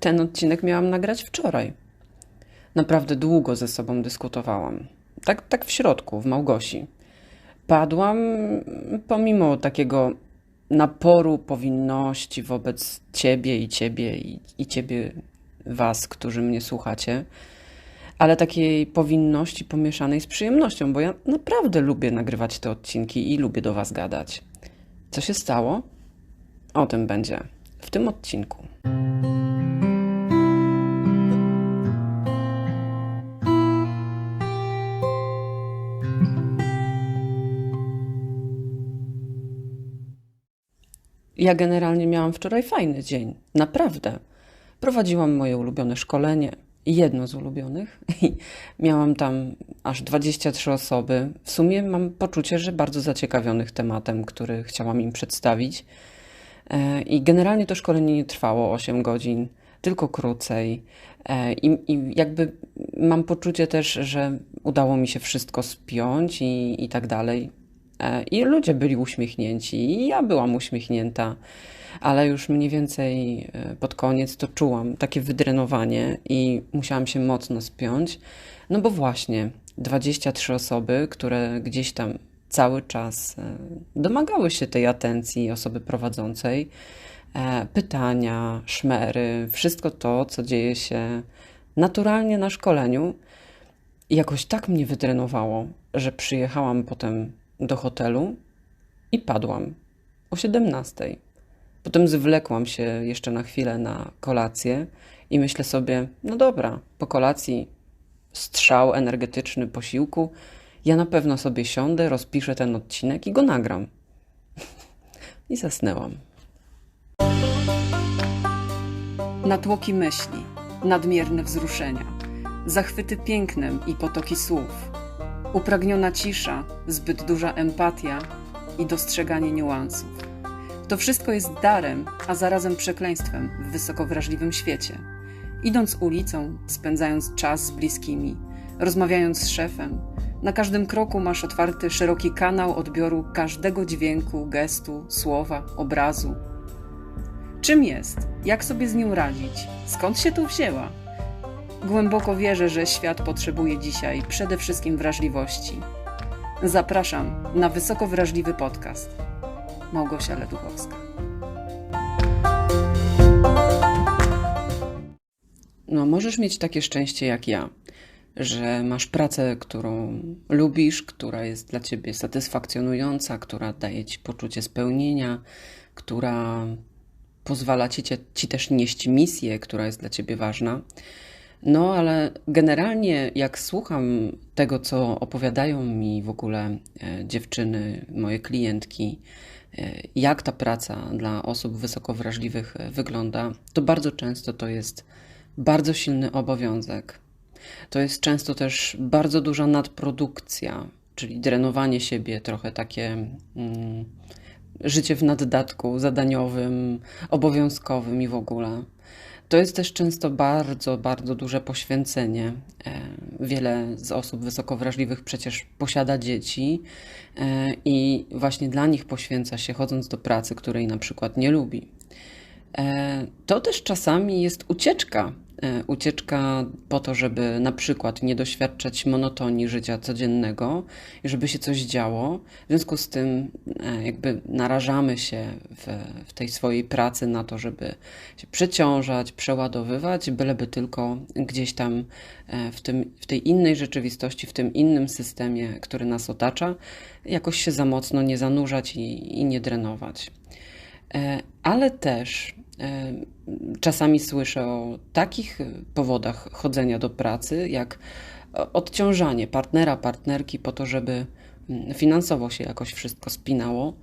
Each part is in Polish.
Ten odcinek miałam nagrać wczoraj. Naprawdę długo ze sobą dyskutowałam. Tak, tak w środku, w Małgosi. Padłam pomimo takiego naporu powinności wobec ciebie i ciebie i, i ciebie, was, którzy mnie słuchacie, ale takiej powinności pomieszanej z przyjemnością, bo ja naprawdę lubię nagrywać te odcinki i lubię do was gadać. Co się stało? O tym będzie w tym odcinku. Ja generalnie miałam wczoraj fajny dzień, naprawdę. Prowadziłam moje ulubione szkolenie, jedno z ulubionych, i miałam tam aż 23 osoby. W sumie mam poczucie, że bardzo zaciekawionych tematem, który chciałam im przedstawić. E, I generalnie to szkolenie nie trwało 8 godzin, tylko krócej. E, I, I, jakby mam poczucie też, że udało mi się wszystko spiąć i, i tak dalej. E, I ludzie byli uśmiechnięci, i ja byłam uśmiechnięta, ale już mniej więcej pod koniec to czułam takie wydrenowanie i musiałam się mocno spiąć. No bo właśnie 23 osoby, które gdzieś tam cały czas e, domagały się tej atencji osoby prowadzącej, e, pytania, szmery, wszystko to, co dzieje się naturalnie na szkoleniu. Jakoś tak mnie wydrenowało, że przyjechałam potem do hotelu i padłam o 17. Potem zwlekłam się jeszcze na chwilę na kolację i myślę sobie, no dobra, po kolacji strzał energetyczny posiłku, ja na pewno sobie siądę, rozpiszę ten odcinek i go nagram. I zasnęłam. Natłoki myśli, nadmierne wzruszenia, zachwyty pięknem i potoki słów, upragniona cisza, zbyt duża empatia i dostrzeganie niuansów. To wszystko jest darem, a zarazem przekleństwem w wysoko wrażliwym świecie. Idąc ulicą, spędzając czas z bliskimi, rozmawiając z szefem, na każdym kroku masz otwarty szeroki kanał odbioru każdego dźwięku, gestu, słowa, obrazu. Czym jest? Jak sobie z nią radzić? Skąd się tu wzięła? Głęboko wierzę, że świat potrzebuje dzisiaj przede wszystkim wrażliwości. Zapraszam na wysoko wrażliwy podcast. Małgosia Leduchowska. No, możesz mieć takie szczęście jak ja że masz pracę, którą lubisz, która jest dla ciebie satysfakcjonująca, która daje ci poczucie spełnienia, która pozwala ci, ci też nieść misję, która jest dla ciebie ważna. No, ale generalnie, jak słucham tego, co opowiadają mi w ogóle e, dziewczyny, moje klientki, e, jak ta praca dla osób wysoko wrażliwych e, wygląda, to bardzo często to jest bardzo silny obowiązek to jest często też bardzo duża nadprodukcja, czyli drenowanie siebie, trochę takie mm, życie w naddatku zadaniowym, obowiązkowym i w ogóle. To jest też często bardzo, bardzo duże poświęcenie. E, wiele z osób wysoko wrażliwych przecież posiada dzieci e, i właśnie dla nich poświęca się chodząc do pracy, której na przykład nie lubi. E, to też czasami jest ucieczka ucieczka po to, żeby na przykład nie doświadczać monotonii życia codziennego i żeby się coś działo. W związku z tym e, jakby narażamy się w, w tej swojej pracy na to, żeby się przeciążać, przeładowywać, byleby tylko gdzieś tam e, w, tym, w tej innej rzeczywistości, w tym innym systemie, który nas otacza, jakoś się za mocno nie zanurzać i, i nie drenować. Ale też Czasami słyszę o takich powodach chodzenia do pracy, jak odciążanie partnera, partnerki po to, żeby mm, finansowo się jakoś wszystko spinało.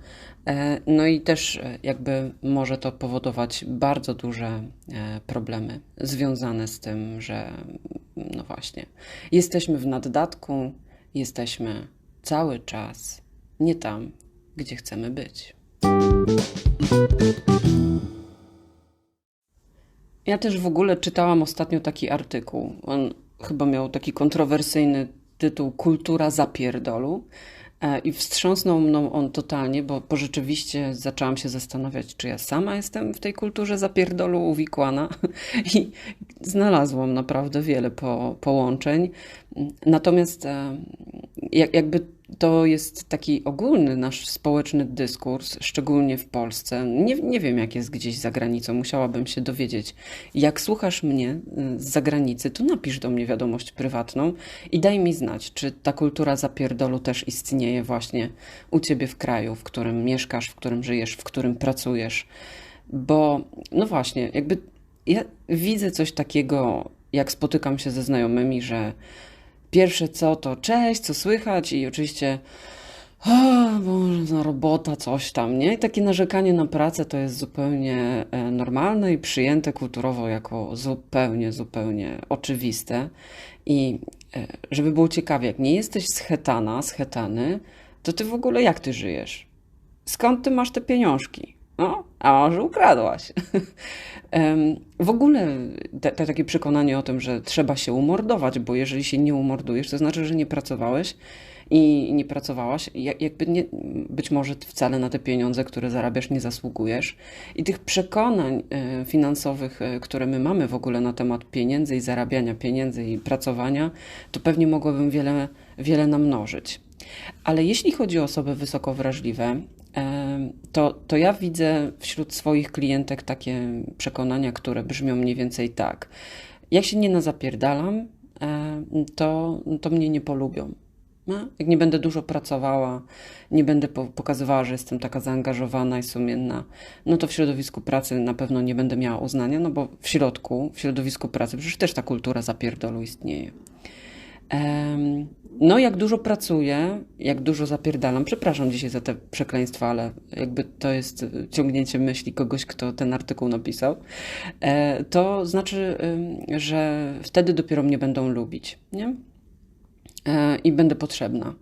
E, no i też e, jakby może to powodować bardzo duże e, problemy związane z tym, że mm, no właśnie, jesteśmy w naddatku, jesteśmy cały czas nie tam, gdzie chcemy być. Ja też w ogóle czytałam ostatnio taki artykuł. On chyba miał taki kontrowersyjny tytuł Kultura zapierdolu. E, I wstrząsnął mną on totalnie, bo, bo rzeczywiście zaczęłam się zastanawiać, czy ja sama jestem w tej kulturze zapierdolu uwikłana i znalazłam naprawdę wiele po, połączeń. Natomiast e, jak, jakby to jest taki ogólny nasz społeczny dyskurs, szczególnie w Polsce. Nie, nie wiem, jak jest gdzieś za granicą, musiałabym się dowiedzieć. Jak słuchasz mnie y, z zagranicy, to napisz do mnie wiadomość prywatną i daj mi znać, czy ta kultura zapierdolu też istnieje właśnie u ciebie w kraju, w którym mieszkasz, w którym żyjesz, w którym pracujesz. Bo, no właśnie, jakby ja widzę coś takiego, jak spotykam się ze znajomymi, że Pierwsze co to cześć, co słychać i oczywiście o, Boże, robota, coś tam, nie? I takie narzekanie na pracę to jest zupełnie e, normalne i przyjęte kulturowo jako zupełnie, zupełnie oczywiste. I e, żeby było ciekawie, jak nie jesteś z Hetana, z Hetany, to ty w ogóle jak ty żyjesz? Skąd ty masz te pieniążki? No, a może ukradłaś. W ogóle te, te, takie przekonanie o tym, że trzeba się umordować, bo jeżeli się nie umordujesz, to znaczy, że nie pracowałeś i nie pracowałaś, jakby nie, być może wcale na te pieniądze, które zarabiasz, nie zasługujesz. I tych przekonań e, finansowych, e, które my mamy w ogóle na temat pieniędzy i zarabiania pieniędzy i pracowania, to pewnie mogłabym wiele, wiele namnożyć. Ale jeśli chodzi o osoby wysoko wrażliwe, to, to ja widzę wśród swoich klientek takie przekonania, które brzmią mniej więcej tak. Jak się nie nazapierdalam, to, to mnie nie polubią. No? Jak nie będę dużo pracowała, nie będę pokazywała, że jestem taka zaangażowana i sumienna, no to w środowisku pracy na pewno nie będę miała uznania, no bo w środku, w środowisku pracy przecież też ta kultura zapierdolu istnieje. No, jak dużo pracuję, jak dużo zapierdalam, przepraszam dzisiaj za te przekleństwa, ale jakby to jest ciągnięcie myśli kogoś, kto ten artykuł napisał, e, to znaczy, że wtedy dopiero mnie będą lubić, nie? E, I będę potrzebna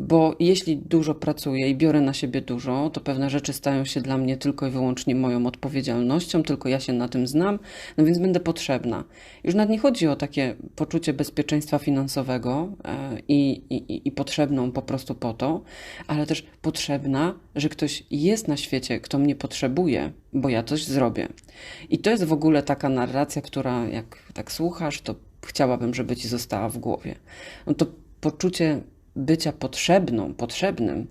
bo jeśli dużo pracuję i biorę na siebie dużo, to pewne rzeczy stają się dla mnie tylko i wyłącznie moją odpowiedzialnością, tylko ja się na tym znam, no więc będę potrzebna. Już nawet nie chodzi o takie poczucie bezpieczeństwa finansowego e, i, i, i potrzebną po prostu po to, ale też potrzebna, że ktoś jest na świecie, kto mnie potrzebuje, bo ja coś zrobię. I to jest w ogóle taka narracja, która jak tak słuchasz, to chciałabym, żeby ci została w głowie. No to poczucie bycia potrzebną, potrzebnym,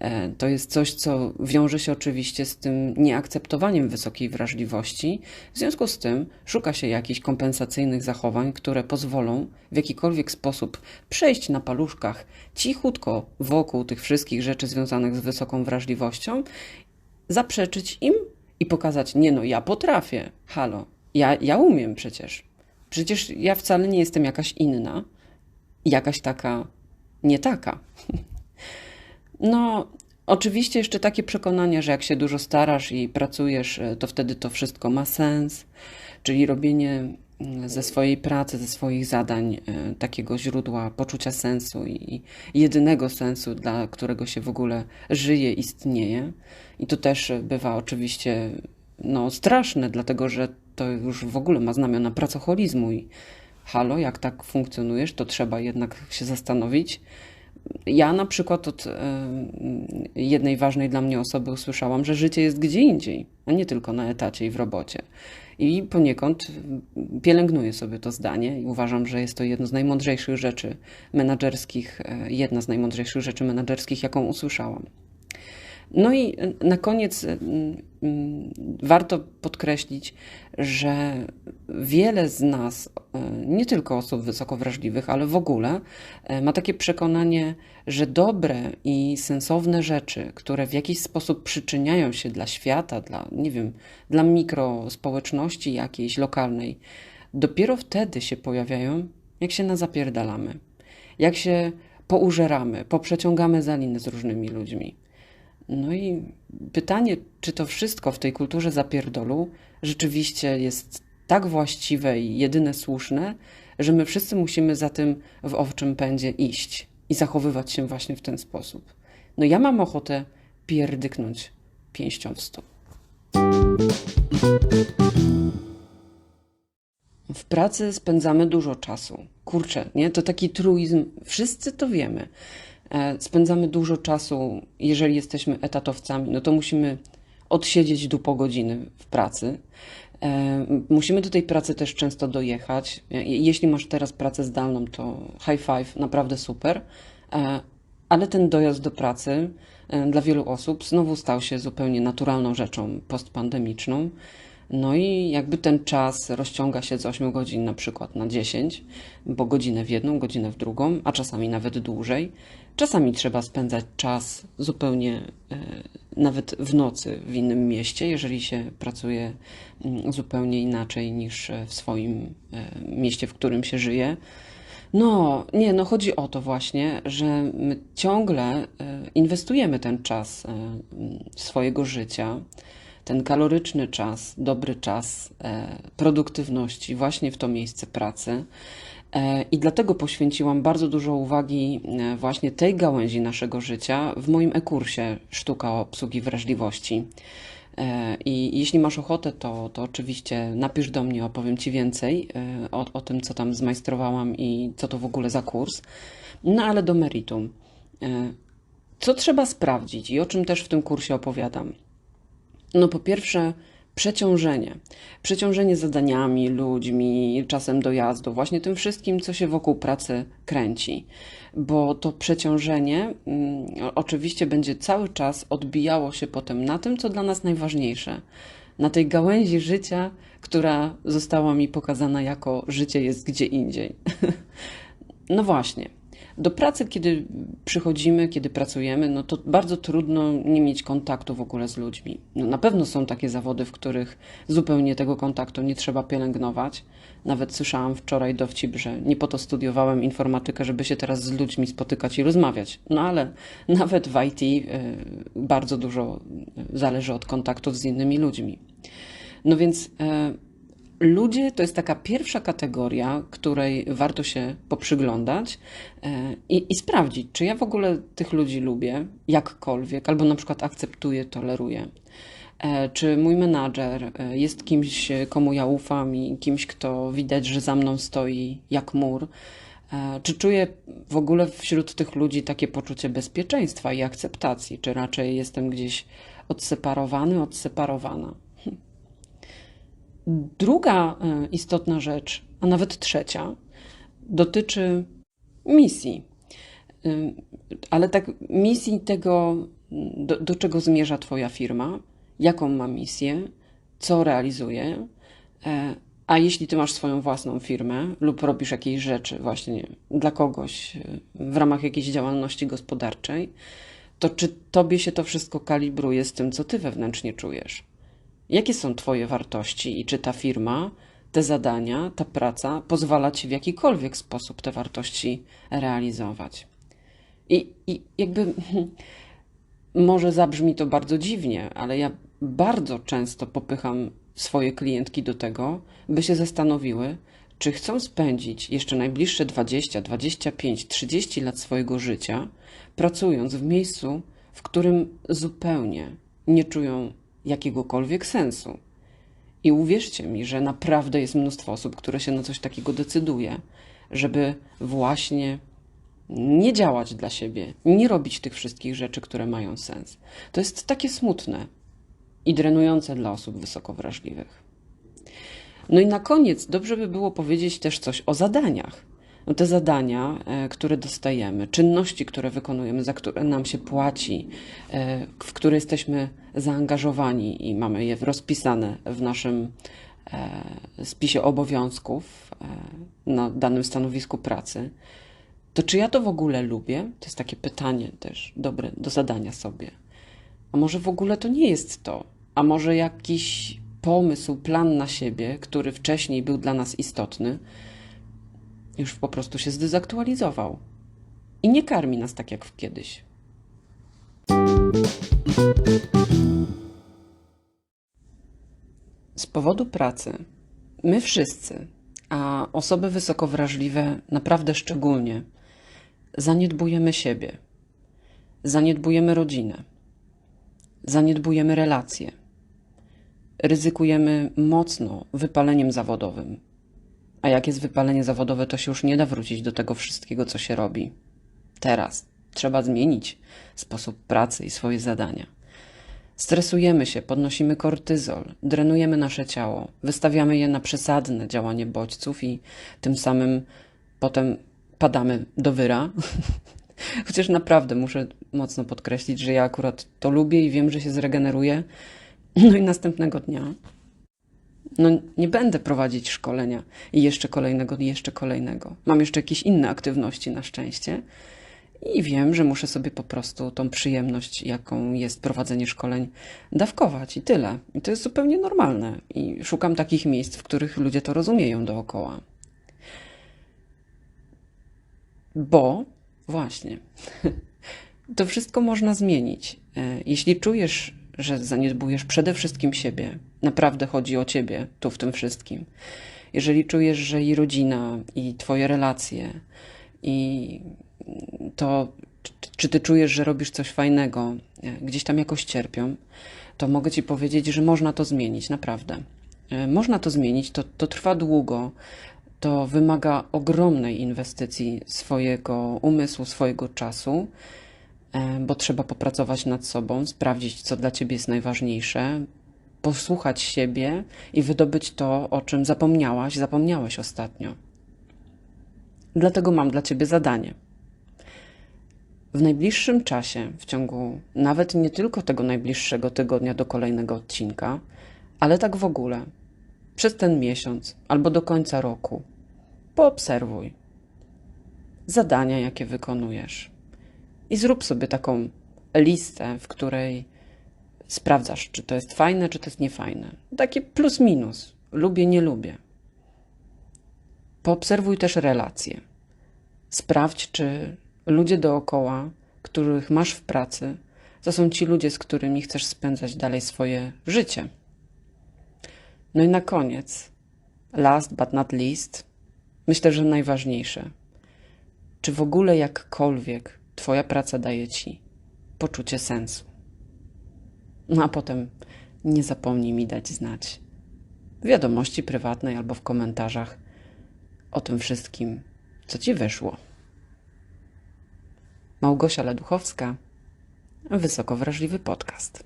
e, to jest coś, co wiąże się oczywiście z tym nieakceptowaniem wysokiej wrażliwości. W związku z tym szuka się jakichś kompensacyjnych zachowań, które pozwolą w jakikolwiek sposób przejść na paluszkach cichutko wokół tych wszystkich rzeczy związanych z wysoką wrażliwością, zaprzeczyć im i pokazać: Nie, no, ja potrafię, halo, ja, ja umiem przecież. Przecież ja wcale nie jestem jakaś inna, jakaś taka nie taka. No, oczywiście jeszcze takie przekonanie, że jak się dużo starasz i pracujesz, e, to wtedy to wszystko ma sens, czyli robienie mm, ze swojej pracy, ze swoich zadań e, takiego źródła poczucia sensu i jedynego sensu, dla którego się w ogóle żyje, istnieje. I to też bywa oczywiście no, straszne, dlatego że to już w ogóle ma znamiona pracoholizmu i halo, jak tak funkcjonujesz, to trzeba jednak się zastanowić. Ja na przykład od e, jednej ważnej dla mnie osoby usłyszałam, że życie jest gdzie indziej, a nie tylko na etacie i w robocie. I poniekąd pielęgnuję sobie to zdanie i uważam, że jest to jedno z najmądrzejszych rzeczy menedżerskich, e, jedna z najmądrzejszych rzeczy menedżerskich, jaką usłyszałam. No i na koniec mm, mm, warto podkreślić, że wiele z nas, e, nie tylko osób wysoko wrażliwych, ale w ogóle, e, ma takie przekonanie, że dobre i sensowne rzeczy, które w jakiś sposób przyczyniają się dla świata, dla, nie wiem, dla mikrospołeczności jakiejś lokalnej, dopiero wtedy się pojawiają, jak się na zapierdalamy, jak się poużeramy, poprzeciągamy za liny z różnymi ludźmi. No i pytanie, czy to wszystko w tej kulturze zapierdolu rzeczywiście jest tak właściwe i jedyne słuszne, że my wszyscy musimy za tym w owczym pędzie iść i zachowywać się właśnie w ten sposób. No ja mam ochotę pierdyknąć pięścią w stół. W pracy spędzamy dużo czasu. Kurczę, nie? To taki truizm. Wszyscy to wiemy. e, spędzamy dużo czasu, jeżeli jesteśmy etatowcami, no to musimy odsiedzieć du po godziny w pracy. E, musimy do tej pracy też często dojechać. E, jeśli masz teraz pracę zdalną, to high five, naprawdę super. Ale ten dojazd do pracy dla wielu osób znowu stał się zupełnie naturalną rzeczą postpandemiczną. No i jakby ten czas rozciąga się z 8 godzin na przykład na 10, bo godzinę w jedną, godzinę w drugą, a czasami nawet dłużej. Czasami trzeba spędzać czas zupełnie e, nawet w nocy w innym mieście, jeżeli się pracuje mm, zupełnie inaczej niż w swoim e, mieście, w którym się żyje. No, nie, no chodzi o to właśnie, że my ciągle e, inwestujemy ten czas swojego życia ten kaloryczny czas, dobry czas e, produktywności właśnie w to miejsce pracy. E, I dlatego poświęciłam bardzo dużo uwagi e, właśnie tej gałęzi naszego życia w moim e-kursie Sztuka obsługi wrażliwości. I jeśli masz ochotę, to, to oczywiście napisz do mnie, opowiem Ci więcej o, o tym, co tam zmajstrowałam i co to w ogóle za kurs. No ale do meritum. Co trzeba sprawdzić i o czym też w tym kursie opowiadam? No po pierwsze, przeciążenie. Przeciążenie zadaniami, ludźmi, czasem dojazdu, właśnie tym wszystkim, co się wokół pracy kręci. Bo to przeciążenie mm, oczywiście będzie cały czas odbijało się potem na tym, co dla nas najważniejsze. Na tej gałęzi życia, która została mi pokazana jako życie jest gdzie indziej. no właśnie. Do pracy, kiedy przychodzimy, kiedy pracujemy, no to bardzo trudno nie mieć kontaktu w ogóle z ludźmi. No na pewno są takie zawody, w których zupełnie tego kontaktu nie trzeba pielęgnować. Nawet słyszałam wczoraj dowcip, że nie po to studiowałem informatykę, żeby się teraz z ludźmi spotykać i rozmawiać. No ale nawet w IT y, bardzo dużo zależy od kontaktów z innymi ludźmi. No więc y, Ludzie to jest taka pierwsza kategoria, której warto się poprzyglądać e, i, i, sprawdzić, czy ja w ogóle tych ludzi lubię jakkolwiek, albo na przykład akceptuję, toleruję. E, czy mój menadżer e, jest kimś, komu ja ufam i kimś, kto widać, że za mną stoi jak mur. Czy czuję w ogóle wśród tych ludzi takie poczucie bezpieczeństwa i akceptacji, czy raczej jestem gdzieś odseparowany, odseparowana? Druga e, istotna rzecz, a nawet trzecia, dotyczy misji. E, ale tak misji tego, do, do czego zmierza Twoja firma, jaką ma misję, co realizuje. E, a jeśli Ty masz swoją własną firmę lub robisz jakieś rzeczy właśnie dla kogoś w ramach jakiejś działalności gospodarczej, to czy Tobie się to wszystko kalibruje z tym, co Ty wewnętrznie czujesz? Jakie są Twoje wartości i czy ta firma, te zadania, ta praca pozwala Ci w jakikolwiek sposób te wartości realizować? I, i jakby może zabrzmi to bardzo dziwnie, ale ja bardzo często popycham swoje klientki do tego, by się zastanowiły, czy chcą spędzić jeszcze najbliższe 20, 25, 30 lat swojego życia pracując w miejscu, w którym zupełnie nie czują jakiegokolwiek sensu. I uwierzcie mi, że naprawdę jest mnóstwo osób, które się na coś takiego decyduje, żeby właśnie nie działać dla siebie, nie robić tych wszystkich rzeczy, które mają sens. To jest takie smutne i drenujące dla osób wysoko wrażliwych. No i na koniec dobrze by było powiedzieć też coś o zadaniach te zadania, e, które dostajemy, czynności, które wykonujemy, za które nam się płaci, e, w które jesteśmy zaangażowani i mamy je rozpisane w naszym e, spisie obowiązków na danym stanowisku pracy, to czy ja to w ogóle lubię? To jest takie pytanie też dobre do zadania sobie. A może w ogóle to nie jest to? A może jakiś pomysł, plan na siebie, który wcześniej był dla nas istotny, już po prostu się zdezaktualizował. I nie karmi nas tak jak kiedyś. Z powodu pracy. My wszyscy, a osoby wysoko wrażliwe naprawdę szczególnie, zaniedbujemy siebie, zaniedbujemy rodzinę, zaniedbujemy relacje, ryzykujemy mocno wypaleniem zawodowym a jak jest wypalenie zawodowe, to się już nie da wrócić do tego wszystkiego, co się robi teraz, Trzeba zmienić sposób pracy i swoje zadania. Stresujemy się, podnosimy kortyzol, drenujemy nasze ciało, wystawiamy je na przesadne działanie bodźców i tym samym potem padamy do wyra. Chociaż naprawdę muszę mocno podkreślić, że ja akurat to lubię i wiem, że się zregeneruję. No i następnego dnia no nie będę prowadzić szkolenia i jeszcze kolejnego, i jeszcze kolejnego. Mam jeszcze jakieś inne aktywności na szczęście i wiem, że muszę sobie po prostu tą przyjemność, jaką jest prowadzenie szkoleń, dawkować i tyle. I to jest zupełnie normalne. I szukam takich miejsc, w których ludzie to rozumieją dookoła. Bo właśnie, to wszystko można zmienić. E, jeśli czujesz, że zaniedbujesz przede wszystkim siebie, naprawdę chodzi o ciebie tu w tym wszystkim. Jeżeli czujesz, że i rodzina, i twoje relacje, i to, czy ty czujesz, że robisz coś fajnego, e, gdzieś tam jakoś cierpią, to mogę ci powiedzieć, że można to zmienić, naprawdę. E, można to zmienić, to, to trwa długo, to wymaga ogromnej inwestycji swojego umysłu, swojego czasu, bo trzeba popracować nad sobą, sprawdzić, co dla ciebie jest najważniejsze, posłuchać siebie i wydobyć to, o czym zapomniałaś, zapomniałeś ostatnio. Dlatego mam dla ciebie zadanie. W najbliższym czasie, w ciągu nawet nie tylko tego najbliższego tygodnia do kolejnego odcinka, ale tak w ogóle, przez ten miesiąc albo do końca roku, poobserwuj zadania, jakie wykonujesz i zrób sobie taką listę, w której sprawdzasz, czy to jest fajne, czy to jest niefajne. Takie plus minus, lubię, nie lubię. Poobserwuj też relacje. Sprawdź, czy ludzie dookoła, których masz w pracy, to są ci ludzie, z którymi chcesz spędzać dalej swoje życie. No i na koniec, last but not least, myślę, że najważniejsze. Czy w ogóle jakkolwiek Twoja praca daje Ci poczucie sensu? No a potem nie zapomnij mi dać znać w wiadomości prywatnej albo w komentarzach o tym wszystkim, co Ci wyszło. Małgosia Leduchowska, Wysoko Wrażliwy Podcast.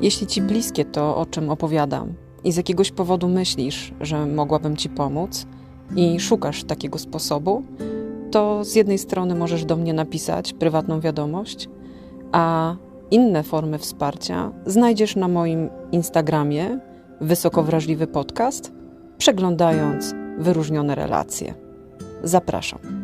Jeśli Ci bliskie to, o czym opowiadam, i z jakiegoś powodu myślisz, że mogłabym Ci pomóc i szukasz takiego sposobu, to z jednej strony możesz do mnie napisać prywatną wiadomość, a inne formy wsparcia znajdziesz na moim Instagramie Wysoko Wrażliwy Podcast, przeglądając wyróżnione relacje. Zapraszam.